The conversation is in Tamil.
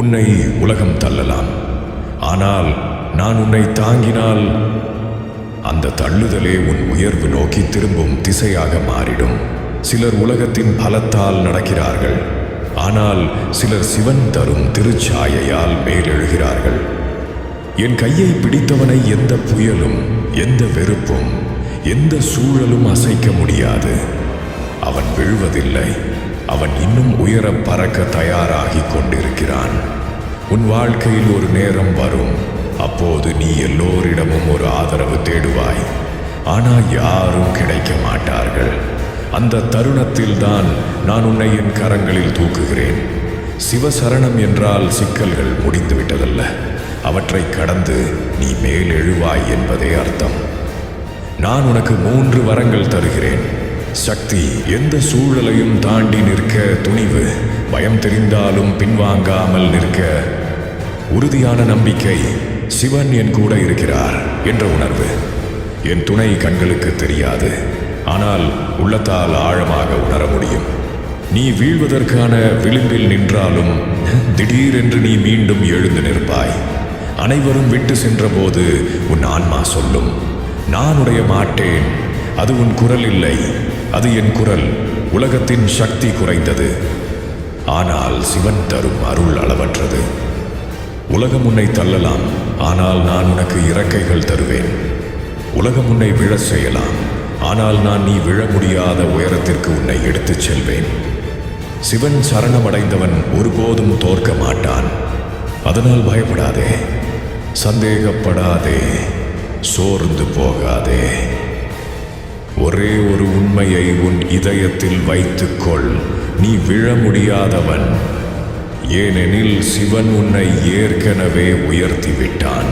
உன்னை உலகம் தள்ளலாம். ஆனால் நான் உன்னை தாங்கினால் அந்த தள்ளுதலே உன் உயர்வு நோக்கி திரும்பும் திசையாக மாறிடும். சிலர் உலகத்தின் பலத்தால் நடக்கிறார்கள். ஆனால் சிலர் சிவன் தரும் திருச்சாயையால் மேலெழுகிறார்கள். என் கையை பிடித்தவனை எந்த புயலும் எந்த வெறுப்பும் எந்த சூழலும் அசைக்க முடியாது. அவன் விழுவதில்லை. அவன் இன்னும் உயர பறக்க தயாராகி கொண்டிருக்கிறான். உன் வாழ்க்கையில் ஒரு நேரம் வரும். அப்போது நீ எல்லோரிடமும் ஒரு ஆதரவு தேடுவாய். ஆனால் யாரும் கிடைக்க மாட்டார்கள். அந்த தருணத்தில் தான் நான் உன்னை என் கரங்களில் தூக்குகிறேன். சிவசரணம் என்றால் சிக்கல்கள் முடிந்துவிட்டதல்ல. அவற்றை கடந்து நீ மேல் எழுவாய் என்பதே அர்த்தம். நான் உனக்கு மூன்று வரங்கள் தருகிறேன். சக்தி. எந்த சூழலையும் தாண்டி நிற்க துணிவு. பயம் தெரிந்தாலும் பின்வாங்காமல் நிற்க. உறுதியான நம்பிக்கை சிவன் என் கூட இருக்கிறார் என்ற உணர்வு. என் துணை கண்களுக்கு தெரியாது. ஆனால் உள்ளத்தால் ஆழமாக உணர முடியும். நீ வீழ்வதற்கான விளிம்பில் நின்றாலும் திடீரென்று நீ மீண்டும் எழுந்து நிற்பாய். அனைவரும் விட்டு சென்றபோது உன் ஆன்மா சொல்லும். நான் உடைய மாட்டேன். அது உன் குரல் இல்லை. அது என் குரல். உலகத்தின் சக்தி குறைந்தது. ஆனால் சிவன் தரும் அருள் அளவற்றது. உலகம் உன்னை தள்ளலாம். ஆனால் நான் உனக்கு இறக்கைகள் தருவேன். உலகம் உன்னை விழச் செய்யலாம். ஆனால் நான் நீ விழ முடியாத உயரத்திற்கு உன்னை எடுத்துச் செல்வேன். சிவன் சரணமடைந்தவன் ஒருபோதும் தோற்க மாட்டான். அதனால் பயப்படாதே. சந்தேகப்படாதே. சோர்ந்து போகாதே. ஒரே ஒரு உண்மையை உன் இதயத்தில் வைத்துக்கொள். நீ விழ முடியாதவன். ஏனெனில் சிவன் உன்னை ஏற்கனவே உயர்த்திவிட்டான்.